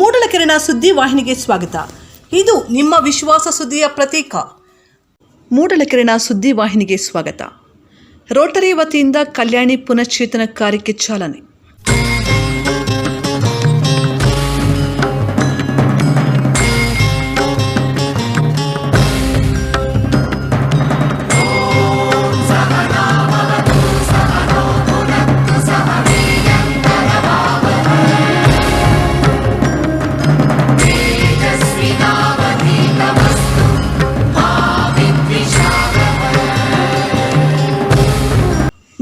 ಮೂಡಲಕೆರೆನ ಸುದ್ದಿ ವಾಹಿನಿಗೆ ಸ್ವಾಗತ. ಇದು ನಿಮ್ಮ ವಿಶ್ವಾಸ ಸುದ್ದಿಯ ಪ್ರತೀಕ. ಮೂಡಲಕೆರೆನ ಸುದ್ದಿ ವಾಹಿನಿಗೆ ಸ್ವಾಗತ. ರೋಟರಿ ವತಿಯಿಂದ ಕಲ್ಯಾಣಿ ಪುನಶ್ಚೇತನ ಕಾರ್ಯಕ್ಕೆ ಚಾಲನೆ.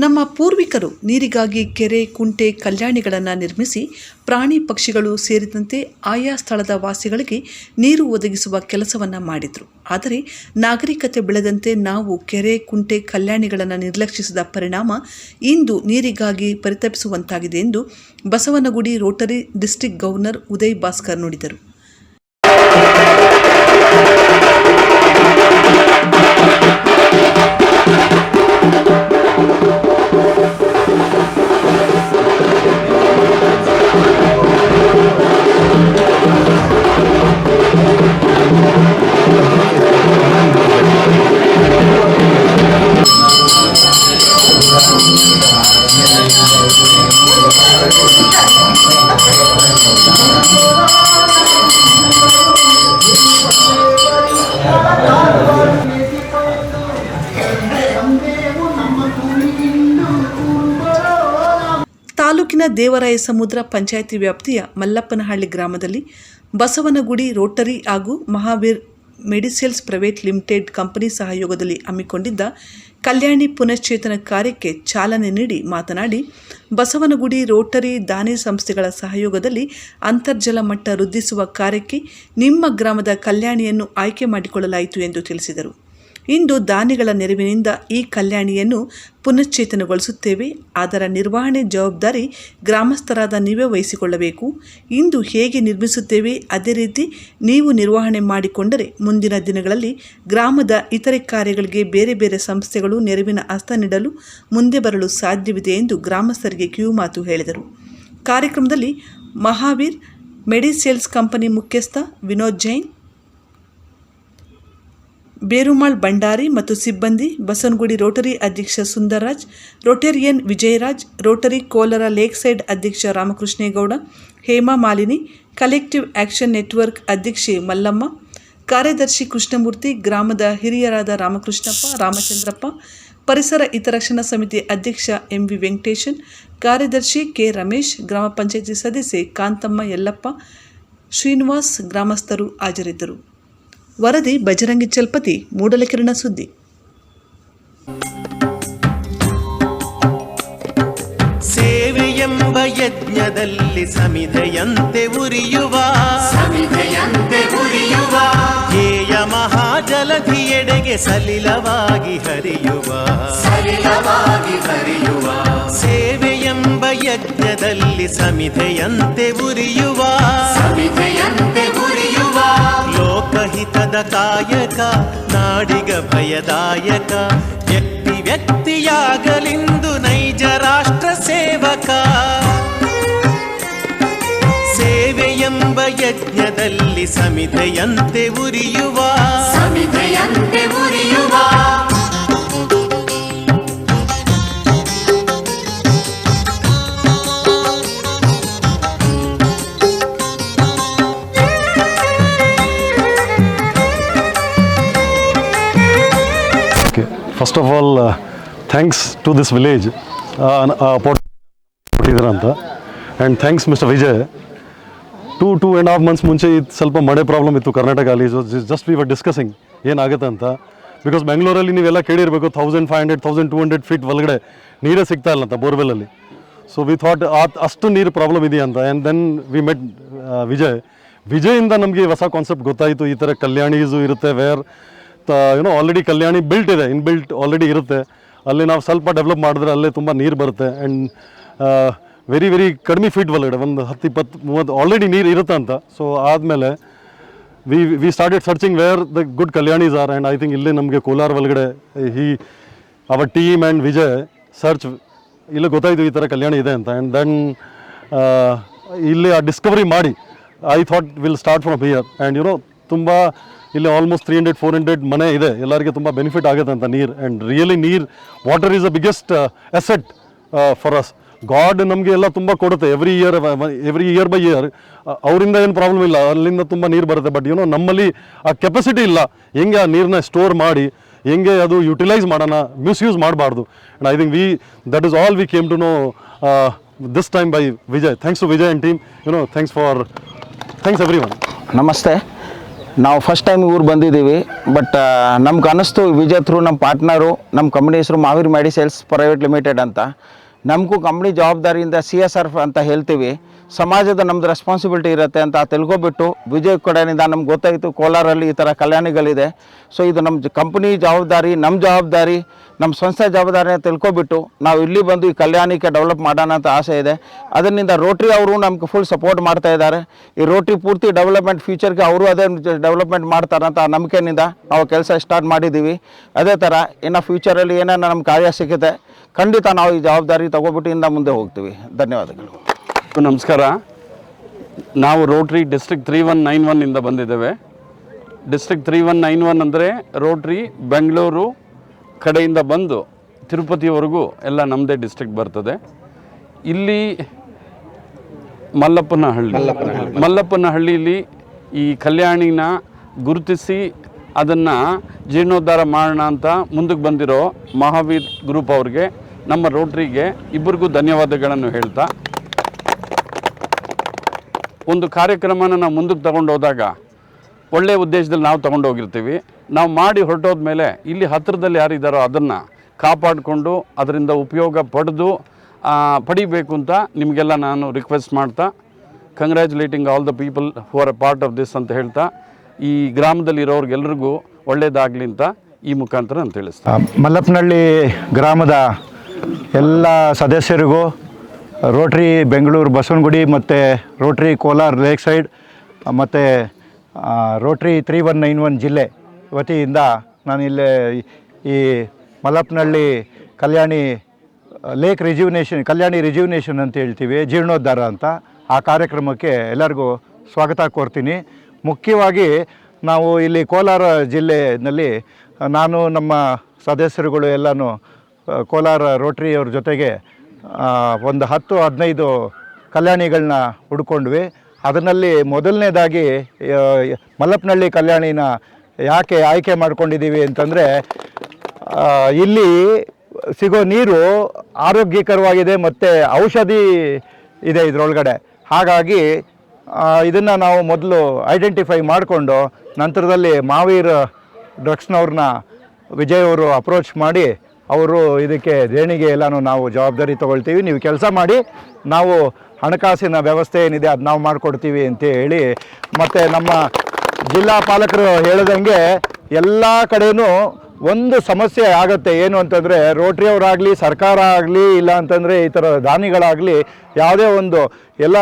ನಮ್ಮ ಪೂರ್ವಿಕರು ನೀರಿಗಾಗಿ ಕೆರೆ, ಕುಂಟೆ, ಕಲ್ಯಾಣಿಗಳನ್ನು ನಿರ್ಮಿಸಿ ಪ್ರಾಣಿ ಪಕ್ಷಿಗಳು ಸೇರಿದಂತೆ ಆಯಾ ಸ್ಥಳದ ವಾಸಿಗಳಿಗೆ ನೀರು ಒದಗಿಸುವ ಕೆಲಸವನ್ನು ಮಾಡಿದರು. ಆದರೆ ನಾಗರಿಕತೆ ಬೆಳೆದಂತೆ ನಾವು ಕೆರೆ, ಕುಂಟೆ, ಕಲ್ಯಾಣಿಗಳನ್ನು ನಿರ್ಲಕ್ಷಿಸಿದ ಪರಿಣಾಮ ಇಂದು ನೀರಿಗಾಗಿ ಪರಿತಪಿಸುವಂತಾಗಿದೆ ಎಂದು Basavanagudi rotary district governor Uday Bhaskar ನುಡಿದರು. ದೇವರಾಯ ಸಮುದ್ರ ಪಂಚಾಯಿತಿ ವ್ಯಾಪ್ತಿಯ ಮಲ್ಲಪ್ಪನಹಳ್ಳಿ ಗ್ರಾಮದಲ್ಲಿ ಬಸವನಗುಡಿ ರೋಟರಿ ಹಾಗೂ Mahaveer medicines private limited company ಸಹಯೋಗದಲ್ಲಿ ಹಮ್ಮಿಕೊಂಡಿದ್ದ ಕಲ್ಯಾಣಿ ಪುನಶ್ಚೇತನ ಕಾರ್ಯಕ್ಕೆ ಚಾಲನೆ ನೀಡಿ ಮಾತನಾಡಿ, ಬಸವನಗುಡಿ ರೋಟರಿ ದಾನಿ ಸಂಸ್ಥೆಗಳ ಸಹಯೋಗದಲ್ಲಿ ಅಂತರ್ಜಲ ಮಟ್ಟ ವೃದ್ಧಿಸುವ ಕಾರ್ಯಕ್ಕೆ ನಿಮ್ಮ ಗ್ರಾಮದ ಕಲ್ಯಾಣಿಯನ್ನು ಆಯ್ಕೆ ಮಾಡಿಕೊಳ್ಳಲಾಯಿತು ಎಂದು ತಿಳಿಸಿದರು. ಇಂದು ದಾನಿಗಳ ನೆರವಿನಿಂದ ಈ ಕಲ್ಯಾಣಿಯನ್ನು ಪುನಶ್ಚೇತನಗೊಳಿಸುತ್ತೇವೆ. ಅದರ ನಿರ್ವಹಣೆ ಜವಾಬ್ದಾರಿ ಗ್ರಾಮಸ್ಥರಾದ ನೀವೇ ವಹಿಸಿಕೊಳ್ಳಬೇಕು. ಇಂದು ಹೇಗೆ ನಿರ್ಮಿಸುತ್ತೇವೆ? ಅದೇ ರೀತಿ ನೀವು ನಿರ್ವಹಣೆ ಮಾಡಿಕೊಂಡರೆ ಮುಂದಿನ ದಿನಗಳಲ್ಲಿ ಗ್ರಾಮದ ಇತರೆ ಕಾರ್ಯಗಳಿಗೆ ಬೇರೆ ಬೇರೆ ಸಂಸ್ಥೆಗಳು ನೆರವಿನ ಹಸ್ತ ನೀಡಲು ಮುಂದೆ ಬರಲು ಸಾಧ್ಯವಿದೆ ಎಂದು ಗ್ರಾಮಸ್ಥರಿಗೆ ಕಿವಿಮಾತು ಹೇಳಿದರು. ಕಾರ್ಯಕ್ರಮದಲ್ಲಿ ಮಹಾವೀರ್ ಮೆಡಿಸೇಲ್ಸ್ ಕಂಪನಿ ಮುಖ್ಯಸ್ಥ ವಿನೋದ್ ಜೈನ್ ಬೇರುಮಾಳ್ ಭಂಡಾರಿ ಮತ್ತು ಸಿಬ್ಬಂದಿ, ಬಸವನಗುಡಿ ರೋಟರಿ ಅಧ್ಯಕ್ಷ Sundarraj, rotarian Vijayraj, rotary Kolar lake side ಅಧ್ಯಕ್ಷ Ramakrishnegowda, Hema Malini, collective action network ಅಧ್ಯಕ್ಷೆ ಮಲ್ಲಮ್ಮ, ಕಾರ್ಯದರ್ಶಿ ಕೃಷ್ಣಮೂರ್ತಿ, ಗ್ರಾಮದ ಹಿರಿಯರಾದ ರಾಮಕೃಷ್ಣಪ್ಪ, ರಾಮಚಂದ್ರಪ್ಪ, ಪರಿಸರ ಹಿತರಕ್ಷಣಾ ಸಮಿತಿ ಅಧ್ಯಕ್ಷ ಎಂ ವಿ ವೆಂಕಟೇಶನ್, ಕಾರ್ಯದರ್ಶಿ ಕೆ ರಮೇಶ್, ಗ್ರಾಮ ಪಂಚಾಯಿತಿ ಸದಸ್ಯೆ ಕಾಂತಮ್ಮ ಯಲ್ಲಪ್ಪ, ಶ್ರೀನಿವಾಸ್ ಗ್ರಾಮಸ್ಥರು ಹಾಜರಿದ್ದರು. ವರದಿ ಬಜರಂಗಿ ಚಲ್ಪತಿ ಮೂಡಲಕಿರಣ ಸುದ್ದಿ. ಸೇವೆಯೆಂಬ ಯಜ್ಞದಲ್ಲಿ ಸಮಿಧೆಯಂತೆ ಉರಿಯುವ. ಸಮಿಧೆಯಂತೆ ಉರಿಯುವ. ಧ್ಯೇಯ ಮಹಾಜಲಧಿಯೆಡೆಗೆ ಸಲಿಲವಾಗಿ ಹರಿಯುವ. ಸಲಿಲವಾಗಿ ಹರಿಯುವ. ಸೇವೆಯೆಂಬ ಯಜ್ಞದಲ್ಲಿ ಸಮಿಧೆಯಂತೆ ಉರಿಯುವ. ಸಮಿಧೆಯಂತೆ ಉರಿಯುವ ಲೋಕಹಿತದ ಕಾಯಕ, ನಾಡಿಗ ಭಯದಾಯಕ. ವ್ಯಕ್ತಿ ವ್ಯಕ್ತಿಯಾಗಲಿಂದು ನೈಜ ರಾಷ್ಟ್ರ ಸೇವಕ. ಸೇವೆಯೆಂಬ ಯಜ್ಞದಲ್ಲಿ ಸಮಿತೆಯಂತೆ ಉರಿಯುವ. ಸಮಿತೆಯಂತೆ ಉರಿಯುವ. Okay. Of all thanks to this village ಕೊಟ್ಟಿದ್ದೀರ ಅಂತ and thanks mister Vijay two two and half months ಮುಂಚೆ ಇದು ಸ್ವಲ್ಪ ಮಳೆ ಪ್ರಾಬ್ಲಮ್ ಇತ್ತು ಕರ್ನಾಟಕ ಅಲ್ಲಿ. ಜಸ್ಟ್ ವಿ ವರ್ ಡಿಸ್ಕಸಿಂಗ್ ಏನಾಗುತ್ತೆ ಅಂತ. ಬಿಕಾಸ್ ಬೆಂಗಳೂರಲ್ಲಿ ನೀವೆಲ್ಲ ಕೇಳಿರಬೇಕು thousand five hundred thousand two hundred feet ಒಳಗಡೆ ನೀರೇ ಸಿಗ್ತಾ ಇಲ್ಲ ಅಂತ ಬೋರ್ವೆಲಲ್ಲಿ ಸೊ ವಿ ಥಾಟ್ ಅಷ್ಟು ನೀರು ಪ್ರಾಬ್ಲಮ್ ಇದೆಯಾ ಅಂತ. And then we met Vijay ವಿಜಯಿಂದ ನಮಗೆ ಹೊಸ ಕಾನ್ಸೆಪ್ಟ್ ಗೊತ್ತಾಯಿತು. ಈ ಥರ ಕಲ್ಯಾಣೀಸು ಇರುತ್ತೆ where you know already kalyani built ಇದೆ ಇನ್ ಬಿಲ್ಟ್ ಆಲ್ರೆಡಿ ಇರುತ್ತೆ. ಅಲ್ಲಿ ನಾವು ಸ್ವಲ್ಪ ಡೆವಲಪ್ ಮಾಡಿದ್ರೆ ಅಲ್ಲೇ ತುಂಬ ನೀರು ಬರುತ್ತೆ. ಆ್ಯಂಡ್ ವೆರಿ ವೆರಿ ಕಡಿಮೆ ಫೀಟ್ ಒಳಗಡೆ ಒಂದು ಹತ್ತು, ಇಪ್ಪತ್ತು, ಮೂವತ್ತು ಆಲ್ರೆಡಿ ನೀರು ಇರುತ್ತೆ ಅಂತ. ಸೊ ಆದಮೇಲೆ we we started searching where the good kalyanis are and I think ಇಲ್ಲೇ ನಮಗೆ ಕೋಲಾರ ಒಳಗಡೆ ಈ our team and Vijay search ಇಲ್ಲೇ ಗೊತ್ತಾಯಿತು ಈ ಥರ ಕಲ್ಯಾಣ ಇದೆ ಅಂತ. ಆ್ಯಂಡ್ ದೆನ್ ಇಲ್ಲಿ ಆ ಡಿಸ್ಕವರಿ ಮಾಡಿ I thought will start from here and you know ತುಂಬ ಇಲ್ಲಿ almost three hundred four hundred ಮನೆ ಇದೆ. ಎಲ್ಲರಿಗೆ ತುಂಬ ಬೆನಿಫಿಟ್ ಆಗುತ್ತೆ ಅಂತ ನೀರು. ಆ್ಯಂಡ್ ರಿಯಲಿ ನೀರು water is a biggest asset for us God ನಮಗೆ ಎಲ್ಲ ತುಂಬ ಕೊಡುತ್ತೆ. Every year every year by year ಅವರಿಂದ ಏನು ಪ್ರಾಬ್ಲಮ್ ಇಲ್ಲ. ಅಲ್ಲಿಂದ ತುಂಬ ನೀರು ಬರುತ್ತೆ. ಬಟ್ ಏನೋ ನಮ್ಮಲ್ಲಿ ಆ ಕೆಪಾಸಿಟಿ ಇಲ್ಲ. ಹೆಂಗೆ ಆ ನೀರನ್ನ ಸ್ಟೋರ್ ಮಾಡಿ, ಹೆಂಗೆ ಅದು ಯುಟಿಲೈಸ್ ಮಾಡೋಣ ಮಿಸ್ಯೂಸ್ ಮಾಡಬಾರ್ದು. And I think we that is all we came to know this time by Vijay thanks to Vijay and team you know thanks for thanks everyone ನಮಸ್ತೆ ನಾವು ಫಸ್ಟ್ ಟೈಮ್ ಊರು ಬಂದಿದ್ದೀವಿ but ನಮ್ಗೆ ಅನ್ನಿಸ್ತು through ನಮ್ಮ partner ನಮ್ಮ company ಹೆಸರು ಮಾವಿರ್ ಮೆಡಿಸೇಲ್ಸ್ private limited ಅಂತ. ನಮಗೂ ಕಂಪ್ನಿ ಜವಾಬ್ದಾರಿಯಿಂದ ಸಿ ಎಸ್ ಆರ್ ಅಂತ ಹೇಳ್ತೀವಿ. ಸಮಾಜದ ನಮ್ದು ರೆಸ್ಪಾನ್ಸಿಬಿಲಿಟಿ ಇರುತ್ತೆ ಅಂತ ತಿಳ್ಕೊಬಿಟ್ಟು ವಿಜಯ್ ಕಡೆಯಿಂದ ನಮ್ಗೆ ಗೊತ್ತಾಯಿತು ಕೋಲಾರಲ್ಲಿ ಈ ಥರ ಕಲ್ಯಾಣಿಗಳಿದೆ. ಸೊ ಇದು ನಮ್ಮ ಕಂಪ್ನಿ ಜವಾಬ್ದಾರಿ ನಮ್ಮ ಜವಾಬ್ದಾರಿ ನಮ್ಮ ಸಂಸ್ಥೆ ಜವಾಬ್ದಾರಿ ಅಂತ ತಿಳ್ಕೊಬಿಟ್ಟು ನಾವು ಇಲ್ಲಿ ಬಂದು ಈ ಕಲ್ಯಾಣಿಕೆ ಡೆವಲಪ್ ಮಾಡೋಣ ಅಂತ ಆಸೆ ಇದೆ. ಅದರಿಂದ ರೋಟ್ರಿ ಅವರು ನಮ್ಗೆ ಫುಲ್ ಸಪೋರ್ಟ್ ಮಾಡ್ತಾ ಇದ್ದಾರೆ. ಈ ರೋಟ್ರಿ ಪೂರ್ತಿ ಡೆವಲಪ್ಮೆಂಟ್ ಫ್ಯೂಚರ್ಗೆ ಅವರು ಅದೇ ಡೆವಲಪ್ಮೆಂಟ್ ಮಾಡ್ತಾರಂತ ನಂಬಿಕೆಯಿಂದ ನಾವು ಕೆಲಸ ಸ್ಟಾರ್ಟ್ ಮಾಡಿದ್ದೀವಿ. ಅದೇ ಥರ ಇನ್ನು ಫ್ಯೂಚರಲ್ಲಿ ಏನೇನು ನಮ್ಮ ಕಾರ್ಯ ಸಿಗುತ್ತೆ ಖಂಡಿತ ನಾವು ಈ ಜವಾಬ್ದಾರಿ ತಗೋಬಿಟ್ಟು ಇಂದ ಮುಂದೆ ಹೋಗ್ತೀವಿ. ಧನ್ಯವಾದಗಳು. ನಮಸ್ಕಾರ. ನಾವು rotary district three one nine ಒನ್ನಿಂದ ಬಂದಿದ್ದೇವೆ. District three one nine one ಅಂದರೆ ರೋಟ್ರಿ ಬೆಂಗಳೂರು ಕಡೆಯಿಂದ ಬಂದು ತಿರುಪತಿವರೆಗೂ ಎಲ್ಲ ನಮ್ಮದೇ ಡಿಸ್ಟ್ರಿಕ್ಟ್ ಬರ್ತದೆ. ಇಲ್ಲಿ ಮಲ್ಲಪ್ಪನಹಳ್ಳಿ. ಮಲ್ಲಪ್ಪನಹಳ್ಳಿಯಲ್ಲಿ ಈ ಕಲ್ಯಾಣಿನ ಗುರುತಿಸಿ ಅದನ್ನು ಜೀರ್ಣೋದ್ಧಾರ ಮಾಡೋಣ ಅಂತ ಮುಂದಕ್ಕೆ ಬಂದಿರೋ ಮಹಾವೀರ್ ಗ್ರೂಪ್ ಅವ್ರಿಗೆ ನಮ್ಮ ರೋಟ್ರಿಗೆ ಇಬ್ಬರಿಗೂ ಧನ್ಯವಾದಗಳನ್ನು ಹೇಳ್ತಾ ಒಂದು ಕಾರ್ಯಕ್ರಮನ ನಾವು ಮುಂದಕ್ಕೆ ತಗೊಂಡು ಹೋದಾಗ ಒಳ್ಳೆಯ ಉದ್ದೇಶದಲ್ಲಿ ನಾವು ತಗೊಂಡು ಹೋಗಿರ್ತೀವಿ ನಾವು ಮಾಡಿ ಹೊರಟೋದ್ಮೇಲೆ ಇಲ್ಲಿ ಹತ್ತಿರದಲ್ಲಿ ಯಾರಿದ್ದಾರೋ ಅದನ್ನು ಕಾಪಾಡಿಕೊಂಡು ಅದರಿಂದ ಉಪಯೋಗ ಪಡೆದು ಪಡಿಬೇಕು ಅಂತ ನಿಮಗೆಲ್ಲ ನಾನು ರಿಕ್ವೆಸ್ಟ್ ಮಾಡ್ತಾ congratulating all the people who are a part of this ಅಂತ ಹೇಳ್ತಾ, ಈ ಗ್ರಾಮದಲ್ಲಿ ಒಳ್ಳೆಯದಾಗಲಿ ಒಳ್ಳೇದಾಗಲಿ ಅಂತ ಈ ಮುಖಾಂತರ ನಾನು ತಿಳಿಸ್ತಾ ಮಲ್ಲಪ್ಪನಹಳ್ಳಿ ಗ್ರಾಮದ ಎಲ್ಲ ಸದಸ್ಯರಿಗೂ ರೋಟ್ರಿ ಬೆಂಗಳೂರು ಬಸವನಗುಡಿ ಮತ್ತು ರೋಟ್ರಿ ಕೋಲಾರ ಲೇಕ್ ಸೈಡ್, ಮತ್ತು rotary three one nine one ಜಿಲ್ಲೆ ವತಿಯಿಂದ ನಾನು ಇಲ್ಲಿ ಈ ಮಲಪ್ನಹಳ್ಳಿ ಕಲ್ಯಾಣಿ ಲೇಕ್ ರಿಜ್ಯುವಿನೇಷನ್ ಕಲ್ಯಾಣಿ ರಿಜ್ಯುವಿನೇಷನ್ ಅಂತ ಹೇಳ್ತೀವಿ, ಜೀರ್ಣೋದ್ಧಾರ ಅಂತ. ಆ ಕಾರ್ಯಕ್ರಮಕ್ಕೆ ಎಲ್ಲರಿಗೂ ಸ್ವಾಗತ ಕೋರ್ತೀನಿ. ಮುಖ್ಯವಾಗಿ ನಾವು ಇಲ್ಲಿ ಕೋಲಾರ ಜಿಲ್ಲೆಯಲ್ಲಿ ನಾನು, ನಮ್ಮ ಸದಸ್ಯರುಗಳು ಎಲ್ಲನೂ ಕೋಲಾರ ರೋಟ್ರಿಯವ್ರ ಜೊತೆಗೆ ಒಂದು ಹತ್ತು ಹದಿನೈದು ಕಲ್ಯಾಣಿಗಳನ್ನ ಹುಡ್ಕೊಂಡ್ವಿ. ಅದರಲ್ಲಿ ಮೊದಲನೇದಾಗಿ ಮಲ್ಲಪ್ಪನಹಳ್ಳಿ ಕಲ್ಯಾಣಿನ ಯಾಕೆ ಆಯ್ಕೆ ಮಾಡ್ಕೊಂಡಿದ್ದೀವಿ ಅಂತಂದರೆ ಇಲ್ಲಿ ಸಿಗೋ ನೀರು ಆರೋಗ್ಯಕರವಾಗಿದೆ ಮತ್ತು ಔಷಧಿ ಇದೆ ಇದರೊಳಗಡೆ. ಹಾಗಾಗಿ ಇದನ್ನು ನಾವು ಮೊದಲು ಐಡೆಂಟಿಫೈ ಮಾಡಿಕೊಂಡು, ನಂತರದಲ್ಲಿ ಮಾವೀರ್ ಡ್ರಗ್ಸ್ನವ್ರನ್ನ ವಿಜಯ್ ಅವರು ಅಪ್ರೋಚ್ ಮಾಡಿ ಅವರು ಇದಕ್ಕೆ ದೇಣಿಗೆ ಎಲ್ಲನೂ ನಾವು ಜವಾಬ್ದಾರಿ ತೊಗೊಳ್ತೀವಿ. ನೀವು ಕೆಲಸ ಮಾಡಿ, ನಾವು ಹಣಕಾಸಿನ ವ್ಯವಸ್ಥೆ ಏನಿದೆ ಅದು ನಾವು ಮಾಡಿಕೊಡ್ತೀವಿ ಅಂತ ಹೇಳಿ ಮತ್ತು ನಮ್ಮ ಜಿಲ್ಲಾ ಪಾಲಕರು ಹೇಳಿದಂಗೆ ಎಲ್ಲ ಕಡೆಯೂ ಒಂದು ಸಮಸ್ಯೆ ಆಗುತ್ತೆ. ಏನು ಅಂತಂದರೆ ರೋಟ್ರಿಯವರಾಗಲಿ, ಸರ್ಕಾರ ಆಗಲಿ, ಇಲ್ಲ ಅಂತಂದರೆ ಈ ಥರ ದಾನಿಗಳಾಗಲಿ ಯಾವುದೇ ಒಂದು ಎಲ್ಲ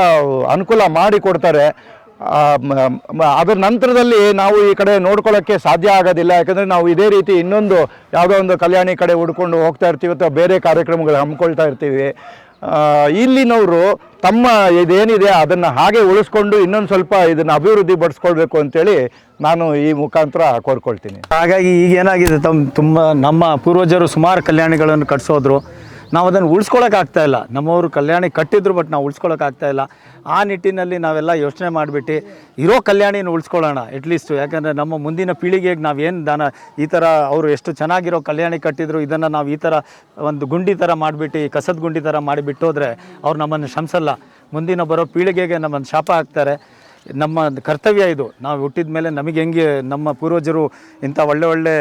ಅನುಕೂಲ ಮಾಡಿ ಕೊಡ್ತಾರೆ. ಅದರ ನಂತರದಲ್ಲಿ ನಾವು ಈ ಕಡೆ ನೋಡ್ಕೊಳ್ಳೋಕ್ಕೆ ಸಾಧ್ಯ ಆಗೋದಿಲ್ಲ. ಯಾಕಂದರೆ ನಾವು ಇದೇ ರೀತಿ ಇನ್ನೊಂದು ಯಾವುದೋ ಒಂದು ಕಲ್ಯಾಣಿ ಕಡೆ ಹುಡ್ಕೊಂಡು ಹೋಗ್ತಾ ಇರ್ತೀವಿ ಅಥವಾ ಬೇರೆ ಕಾರ್ಯಕ್ರಮಗಳು ಹಮ್ಮಿಕೊಳ್ತಾ ಇರ್ತೀವಿ. ಇಲ್ಲಿನವರು ತಮ್ಮ ಇದೇನಿದೆ ಅದನ್ನು ಹಾಗೆ ಉಳಿಸ್ಕೊಂಡು ಇನ್ನೊಂದು ಸ್ವಲ್ಪ ಇದನ್ನು ಅಭಿವೃದ್ಧಿ ಪಡಿಸ್ಕೊಳ್ಬೇಕು ಅಂತೇಳಿ ನಾನು ಈ ಮುಖಾಂತರ ಕೋರ್ಕೊಳ್ತೀನಿ. ಹಾಗಾಗಿ ಈಗ ಏನಾಗಿದೆ ತಮ್ಮ ತುಂಬ ನಮ್ಮ ಪೂರ್ವಜರು ಸುಮಾರು ಕಲ್ಯಾಣಿಗಳನ್ನು ಕಟ್ಸೋದ್ರು. ನಾವು ಅದನ್ನು ಉಳಿಸ್ಕೊಳಕ್ಕಾಗ್ತಾ ಇಲ್ಲ. ನಮ್ಮವರು ಕಲ್ಯಾಣಿ ಕಟ್ಟಿದ್ರು ಬಟ್ ನಾವು ಉಳಿಸ್ಕೊಳಕ್ಕಾಗ್ತಾ ಇಲ್ಲ. ಆ ನಿಟ್ಟಿನಲ್ಲಿ ನಾವೆಲ್ಲ ಯೋಚನೆ ಮಾಡಿಬಿಟ್ಟು ಇರೋ ಕಲ್ಯಾಣಿನ ಉಳಿಸ್ಕೊಳ್ಳೋಣ ಅಟ್ಲೀಸ್ಟ್ ಯಾಕಂದರೆ ನಮ್ಮ ಮುಂದಿನ ಪೀಳಿಗೆಗೆ ನಾವು ಏನು ದಾನ, ಈ ಥರ ಅವರು ಎಷ್ಟು ಚೆನ್ನಾಗಿರೋ ಕಲ್ಯಾಣಿ ಕಟ್ಟಿದ್ರು, ಇದನ್ನು ನಾವು ಈ ಥರ ಒಂದು ಗುಂಡಿ ಥರ ಮಾಡಿಬಿಟ್ಟು ಕಸದ ಗುಂಡಿ ಥರ ಮಾಡಿಬಿಟ್ಟೋದ್ರೆ ಅವ್ರು ನಮ್ಮನ್ನು ಶಂಸಲ್ಲ. ಮುಂದಿನ ಬರೋ ಪೀಳಿಗೆಗೆ ನಮ್ಮನ್ನು ಶಾಪ ಹಾಕ್ತಾರೆ. ನಮ್ಮ ಕರ್ತವ್ಯ ಇದು. ನಾವು ಹುಟ್ಟಿದ ಮೇಲೆ ನಮಗೆ ಹೆಂಗೆ ನಮ್ಮ ಪೂರ್ವಜರು ಇಂಥ ಒಳ್ಳೆ ಒಳ್ಳೆ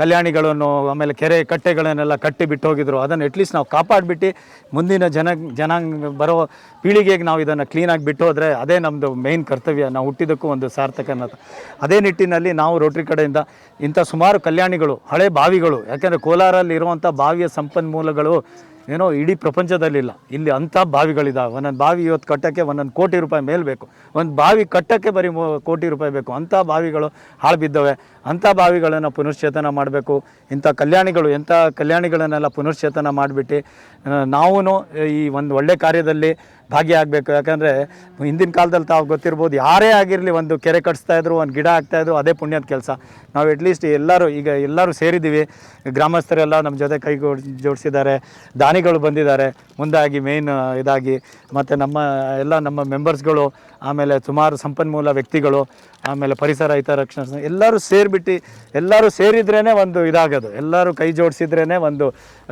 ಕಲ್ಯಾಣಿಗಳನ್ನು, ಆಮೇಲೆ ಕೆರೆ ಕಟ್ಟೆಗಳನ್ನೆಲ್ಲ ಕಟ್ಟಿ ಬಿಟ್ಟು ಹೋಗಿದ್ರು. ಅದನ್ನು ಅಟ್ಲೀಸ್ಟ್ ನಾವು ಕಾಪಾಡಿಬಿಟ್ಟು ಮುಂದಿನ ಜನ, ಜನಾಂಗ ಬರೋ ಪೀಳಿಗೆಗೆ ನಾವು ಇದನ್ನು ಕ್ಲೀನಾಗಿ ಬಿಟ್ಟು ಹೋದರೆ ಅದೇ ನಮ್ಮದು ಮೇಯ್ನ್ ಕರ್ತವ್ಯ. ನಾವು ಹುಟ್ಟಿದ್ದಕ್ಕೂ ಒಂದು ಸಾರ್ಥಕ ಅನ್ನೋದು. ಅದೇ ನಿಟ್ಟಿನಲ್ಲಿ ನಾವು ರೋಟ್ರಿ ಕಡೆಯಿಂದ ಇಂಥ ಸುಮಾರು ಕಲ್ಯಾಣಿಗಳು, ಹಳೆ ಬಾವಿಗಳು, ಯಾಕೆಂದರೆ ಕೋಲಾರಲ್ಲಿ ಇರುವಂಥ ಬಾವಿಯ ಸಂಪನ್ಮೂಲಗಳು ಏನೋ ಇಡೀ ಪ್ರಪಂಚದಲ್ಲಿಲ್ಲ. ಇಲ್ಲಿ ಅಂಥ ಬಾವಿಗಳಿದ್ದಾವೆ ಒಂದೊಂದು ಬಾವಿ ಇವತ್ತು ಕಟ್ಟೋಕ್ಕೆ ಒಂದೊಂದು ಕೋಟಿ ರೂಪಾಯಿ ಮೇಲೆ ಬೇಕು. ಒಂದು ಬಾವಿ ಕಟ್ಟೋಕ್ಕೆ ಬರೀ ಮೂ ಕೋಟಿ ರೂಪಾಯಿ ಬೇಕು. ಅಂಥ ಬಾವಿಗಳು ಹಾಳು ಬಿದ್ದವೆ. ಅಂಥ ಬಾವಿಗಳನ್ನು ಪುನಶ್ಚೇತನ ಮಾಡಬೇಕು. ಇಂಥ ಕಲ್ಯಾಣಿಗಳು, ಎಂಥ ಕಲ್ಯಾಣಿಗಳನ್ನೆಲ್ಲ ಪುನಶ್ಚೇತನ ಮಾಡಿಬಿಟ್ಟು ನಾವು ಈ ಒಂದು ಒಳ್ಳೆ ಕಾರ್ಯದಲ್ಲಿ ಭಾಗಿಯಾಗಬೇಕು ಯಾಕಂದರೆ ಹಿಂದಿನ ಕಾಲದಲ್ಲಿ ತಾವು ಗೊತ್ತಿರ್ಬೋದು ಯಾರೇ ಆಗಿರಲಿ ಒಂದು ಕೆರೆ ಕಟ್ಸ್ತಾ ಇದ್ರು, ಒಂದು ಗಿಡ ಹಾಕ್ತಾ ಇದ್ರು, ಅದೇ ಪುಣ್ಯದ ಕೆಲಸ. ನಾವು ಅಟ್ಲೀಸ್ಟ್ ಎಲ್ಲರೂ ಈಗ ಎಲ್ಲರೂ ಸೇರಿದ್ದೀವಿ. ಗ್ರಾಮಸ್ಥರೆಲ್ಲ ನಮ್ಮ ಜೊತೆ ಕೈ ಜೋಡಿಸಿದ್ದಾರೆ. ದಾನಿಗಳು ಬಂದಿದ್ದಾರೆ. ಮುಂದಾಗಿ ಮೇಯ್ನ್ ಇದಾಗಿ. ಮತ್ತು ನಮ್ಮ ಎಲ್ಲ ನಮ್ಮ ಮೆಂಬರ್ಸ್ಗಳು ಆಮೇಲೆ ಸುಮಾರು ಸಂಪನ್ಮೂಲ ವ್ಯಕ್ತಿಗಳು, ಆಮೇಲೆ ಪರಿಸರ ಹಿತರಕ್ಷಣಾ ಎಲ್ಲರೂ ಸೇರಿಬಿಟ್ಟು, ಎಲ್ಲರೂ ಸೇರಿದ್ರೇ ಒಂದು ಇದಾಗೋದು. ಎಲ್ಲರೂ ಕೈ ಜೋಡಿಸಿದ್ರೇ ಒಂದು,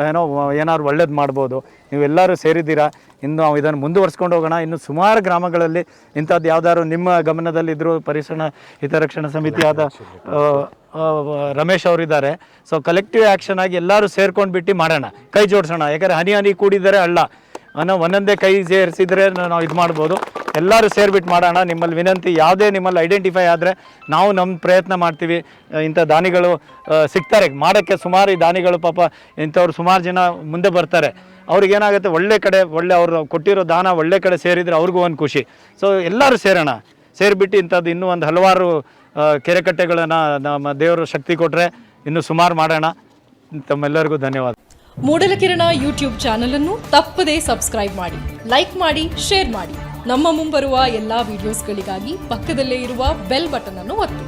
ಏನೋ, ಏನಾದ್ರು ಒಳ್ಳೇದು ಮಾಡ್ಬೋದು. ನೀವೆಲ್ಲರೂ ಸೇರಿದ್ದೀರಾ? ಇನ್ನು ನಾವು ಇದನ್ನು ಮುಂದುವರ್ಸ್ಕೊಂಡು ಹೋಗೋಣ. ಇನ್ನು ಸುಮಾರು ಗ್ರಾಮಗಳಲ್ಲಿ ಇಂಥದ್ದು ಯಾವ್ದಾದ್ರು ನಿಮ್ಮ ಗಮನದಲ್ಲಿದ್ದರೂ ಪರಿಸರ ಹಿತರಕ್ಷಣಾ ಸಮಿತಿಯಾದ ರಮೇಶ್ ಅವರಿದ್ದಾರೆ. ಸೊ ಕಲೆಕ್ಟಿವ್ ಆ್ಯಕ್ಷನ್ ಆಗಿ ಎಲ್ಲರೂ ಸೇರ್ಕೊಂಡು ಬಿಟ್ಟು ಮಾಡೋಣ. ಕೈ ಜೋಡಿಸೋಣ. ಯಾಕಂದರೆ ಹನಿ ಹನಿ ಕೂಡಿದರೆ ಅಲ್ಲ. ಅನ್ನೋ ಒಂದೊಂದೇ ಕೈ ಸೇರಿಸಿದ್ರೆ ನಾವು ಇದು ಮಾಡ್ಬೋದು. ಎಲ್ಲರೂ ಸೇರಿಬಿಟ್ಟು ಮಾಡೋಣ. ನಿಮ್ಮಲ್ಲಿ ವಿನಂತಿ, ಯಾವುದೇ ನಿಮ್ಮಲ್ಲಿ ಐಡೆಂಟಿಫೈ ಆದರೆ ನಾವು ನಮ್ಮ ಪ್ರಯತ್ನ ಮಾಡ್ತೀವಿ. ಇಂಥ ದಾನಿಗಳು ಸಿಗ್ತಾರೆ. ಮಾಡೋಕ್ಕೆ ಸುಮಾರು ಈ ದಾನಿಗಳು ಪಾಪ ಇಂಥವ್ರು ಸುಮಾರು ಜನ ಮುಂದೆ ಬರ್ತಾರೆ. ಅವ್ರಿಗೆ ಏನಾಗುತ್ತೆ ಒಳ್ಳೆ ಕಡೆ, ಒಳ್ಳೆ ಅವರು ಕೊಟ್ಟಿರೋ ದಾನ ಒಳ್ಳೆ ಕಡೆ ಸೇರಿದರೆ ಅವ್ರಿಗೂ ಒಂದು ಖುಷಿ. ಸೊ ಎಲ್ಲರೂ ಸೇರೋಣ. ಸೇರಿಬಿಟ್ಟು ಇಂಥದ್ದು ಇನ್ನೂ ಒಂದು ಹಲವಾರು ಕೆರೆಕಟ್ಟೆಗಳನ್ನು ನಮ್ಮ ದೇವರು ಶಕ್ತಿ ಕೊಟ್ಟರೆ ಇನ್ನೂ ಸುಮಾರು ಮಾಡೋಣ. ತಮ್ಮೆಲ್ಲರಿಗೂ ಧನ್ಯವಾದ. ಮೂಡಲಕಿರಣ ಯೂಟ್ಯೂಬ್ ಚಾನಲನ್ನು ತಪ್ಪದೇ ಸಬ್ಸ್ಕ್ರೈಬ್ ಮಾಡಿ, ಲೈಕ್ ಮಾಡಿ, ಶೇರ್ ಮಾಡಿ. ನಮ್ಮ ಮುಂಬರುವ ಎಲ್ಲಾ ವಿಡಿಯೋಸ್ಗಳಿಗಾಗಿ ಪಕ್ಕದಲ್ಲೇ ಇರುವ ಬೆಲ್ ಬಟನ್ ಅನ್ನು ಒತ್ತಿ.